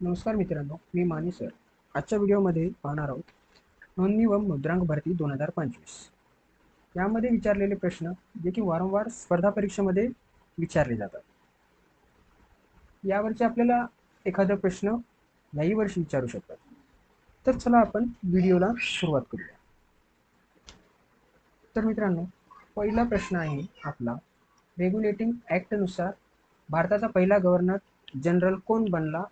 नमस्कार मित्रांनो मी माने सर. आजच्या व्हिडिओमध्ये पाहणार आहोत नोंदणी व मुद्रांक भरती दोन हजार पंचवीस. यामध्ये विचारलेले प्रश्न जे की वारंवार स्पर्धा परीक्षेमध्ये विचारले जातात. यावरचे आपल्याला एखादा प्रश्न याही वर्षी विचारू शकतात. तर चला आपण व्हिडिओला सुरुवात करूया. तर मित्रांनो पहिला प्रश्न आहे आपला रेग्युलेटिंग ॲक्टनुसार भारताचा पहिला गव्हर्नर जनरल कोण बनला?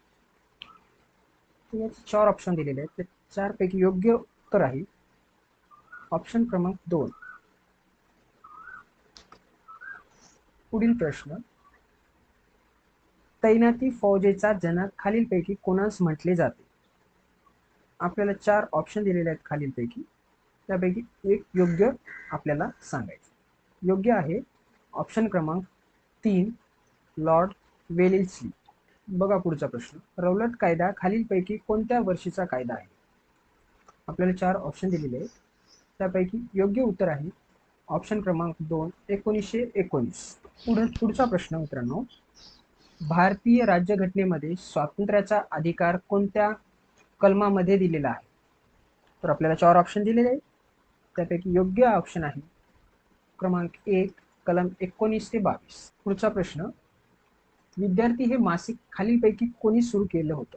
तर याचे चार ऑप्शन दिलेले आहेत. ते चारपैकी योग्य उत्तर आहे. ऑप्शन क्रमांक दोन. पुढील प्रश्न. तैनाती फौजेचा जनक खालीलपैकी कोणास म्हटले जाते? आपल्याला चार ऑप्शन दिलेले आहेत खालीलपैकी. त्यापैकी एक योग्य आपल्याला सांगायचं. योग्य आहे. ऑप्शन क्रमांक तीन लॉर्ड वेलिल्सली बघा पुढचा प्रश्न. रौलट कायदा खालीलपैकी कोणत्या वर्षीचा कायदा आहे? आपल्याला चार ऑप्शन दिलेले आहेत. त्यापैकी योग्य उत्तर आहे. ऑप्शन क्रमांक दोन एकोणीसशे एकोणीस. पुढे पुढचा प्रश्न मित्रांनो. भारतीय राज्यघटनेमध्ये स्वातंत्र्याचा अधिकार कोणत्या कलमामध्ये दिलेला आहे? तर आपल्याला चार ऑप्शन दिलेले आहेत. त्यापैकी योग्य ऑप्शन आहे क्रमांक एक कलम एकोणीस ते बावीस. पुढचा प्रश्न विद्यार्थी हे मासिक खालीलपैकी कोणी सुरू केलं होतं?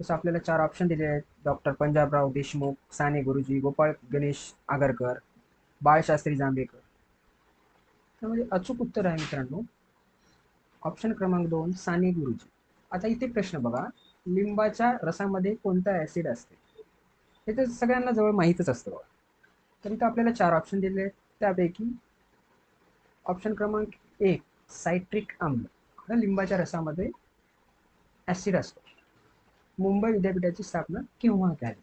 जसं आपल्याला चार ऑप्शन दिले आहेत. डॉक्टर पंजाबराव देशमुख साने गुरुजी गोपाळ गणेश आगरकर बाळशास्त्री जांभेकर. त्यामध्ये अचूक उत्तर आहे मित्रांनो. ऑप्शन क्रमांक दोन साने गुरुजी. आता इथे प्रश्न बघा. लिंबाच्या रसामध्ये कोणता ॲसिड असते? हे तर सगळ्यांना जवळ माहीतच असतं बघा. तर इथं आपल्याला चार ऑप्शन दिले आहेत. त्यापैकी ऑप्शन क्रमांक एक सायट्रिक आम्ल. हा लिंबाच्या रसामध्ये ॲसिड असतो. मुंबई विद्यापीठाची स्थापना केव्हा झाली?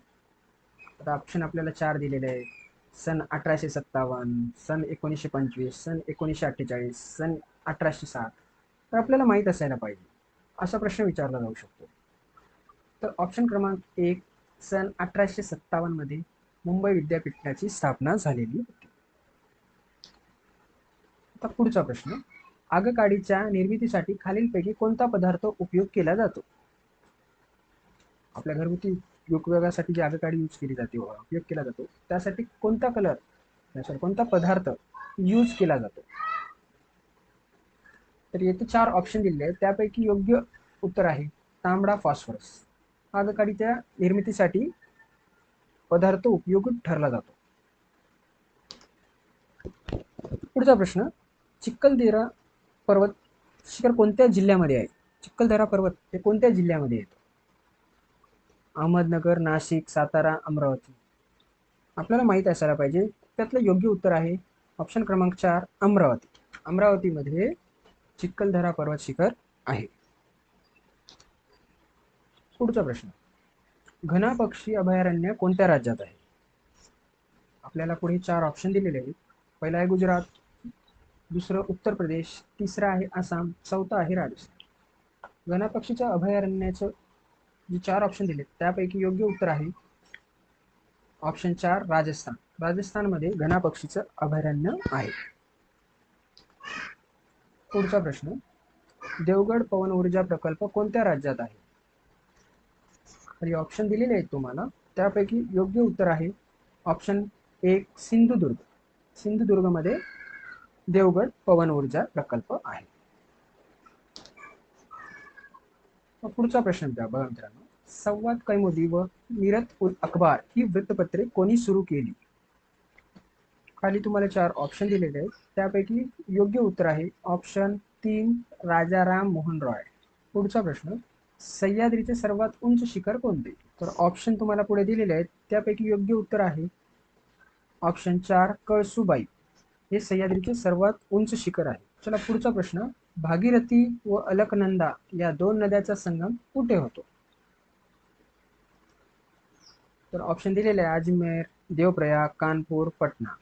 आता ऑप्शन आपल्याला चार दिलेले आहेत. सन अठराशे सत्तावन्न सन एकोणीसशे पंचवीस सन एकोणीसशे अठ्ठेचाळीस सन अठराशे सात तर आपल्याला माहीत असायला पाहिजे. असा प्रश्न विचारला जाऊ शकतो. तर ऑप्शन क्रमांक एक सन अठराशे सत्तावन्नमध्ये मुंबई विद्यापीठाची स्थापना झालेली होती. आता पुढचा प्रश्न. आगकाडीच्या निर्मितीसाठी खालीलपैकी कोणता पदार्थ उपयोग केला जातो? आपल्या घरगुती उपयोगासाठी जी आगकाडी यूज केली जाते उपयोग केला जातो त्यासाठी कोणता कलर सॉरी कोणता पदार्थ यूज केला जातो? तर येथे चार ऑप्शन दिलेले आहेत. त्यापैकी योग्य उत्तर आहे तांबडा फॉस्फरस आगकाडीच्या निर्मितीसाठी पदार्थ उपयोगी ठरला जातो. पुढचा प्रश्न चिखलदरा पर्वत शिखर कोणत्या जिल्ह्यामध्ये आहे? चिखलदरा पर्वत हे कोणत्या जिल्ह्यामध्ये येतो? अहमदनगर नाशिक सातारा अमरावती. आपल्याला माहीत असायला पाहिजे त्यातलं योग्य उत्तर आहे ऑप्शन क्रमांक चार अमरावती. अमरावतीमध्ये चिखलदरा पर्वत शिखर आहे. पुढचा प्रश्न. घना पक्षी अभयारण्य कोणत्या राज्यात आहे? आपल्याला पुढे चार ऑप्शन दिलेले आहेत. पहिला आहे गुजरात दुसरं उत्तर प्रदेश तिसरं आहे आसाम चौथं आहे राजस्थान. गणपक्षीच्या अभयारण्याचं जे चार ऑप्शन दिले त्यापैकी योग्य उत्तर आहे ऑप्शन चार राजस्थान. राजस्थानमध्ये घनापक्षीचं अभयारण्य आहे. पुढचा प्रश्न देवगड पवन ऊर्जा प्रकल्प कोणत्या राज्यात आहे? खाली ऑप्शन दिलेले आहेत तुम्हाला. त्यापैकी योग्य उत्तर आहे ऑप्शन एक सिंधुदुर्ग. सिंधुदुर्गमध्ये देवगड पवन ऊर्जा प्रकल्प आहे. पुढचा प्रश्न बघा मित्रांनो. संवाद कैमुदी व मिरत उल अखबार ही वृत्तपत्रे कोणी सुरू केली? खाली तुम्हाला चार ऑप्शन दिलेले आहेत. त्यापैकी योग्य उत्तर आहे ऑप्शन तीन राजाराम मोहन रॉय. पुढचा प्रश्न सह्याद्रीचे सर्वात उंच शिखर कोणते? तर ऑप्शन तुम्हाला पुढे दिलेले आहेत. त्यापैकी योग्य उत्तर आहे ऑप्शन चार कळसुबाई. हे सह्याद्रीचे सर्वात उंच शिखर आहे. चला पुढचा प्रश्न. भागीरथी व अलकनंदा या दोन नद्याचा संगम कुठे होतो? तर ऑप्शन दिलेले आहे अजमेर देवप्रयाग कानपूर पटना.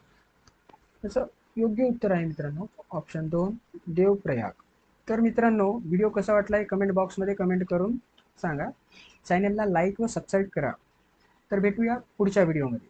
त्याचं योग्य उत्तर आहे मित्रांनो. ऑप्शन दोन देवप्रयाग. तर मित्रांनो व्हिडिओ कसा वाटला आहे कमेंट बॉक्समध्ये कमेंट करून सांगा. चॅनलला लाईक व सबस्क्राईब करा. तर भेटूया पुढच्या व्हिडिओमध्ये